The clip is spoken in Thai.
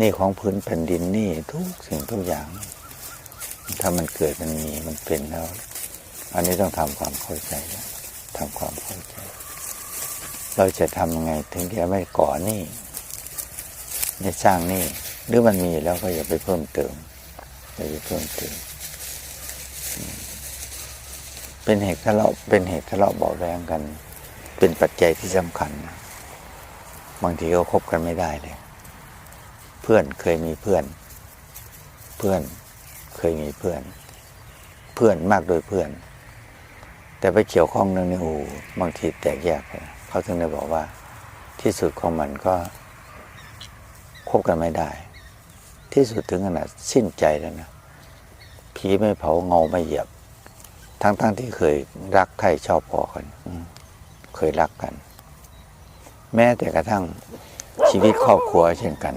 นี่ของพื้นแผ่นดินนี่ทุกสิ่งทุกอย่าง ถ้ามันเกิดมันมีมันเป็นแล้ว อันนี้ต้องทำความเข้าใจนะทำความเข้าใจ เราจะทำยังไงถึงจะไม่ก่อหนี้ไม่สร้างหนี้หรือมันมีแล้วก็อย่าไปเพิ่มเติมอย่าไปเพิ่มเติมเป็นเหตุทะเลาะเป็นเหตุทะเลาะเบาแวงกัน เป็นปัจจัยที่สำคัญ บางทีก็คบกันไม่ได้เลย เพื่อนเคยมีเพื่อน เพื่อนเคยมีเพื่อน เพื่อนมากโดยเพื่อน แต่ไปเกี่ยวข้องเรื่องนี้โอ้บางทีแตกแยกเขาถึงได้บอกว่า ที่สุดของมันก็คบกันไม่ได้ ที่สุดถึงขนาดสิ้นใจแล้วนะผีไม่เผาเงาไม่เหยียบ ทั้งๆที่เคยรักใครชอบพอกันเคยรักกัน แม้แต่กระทั่งชีวิตครอบครัวเช่นกัน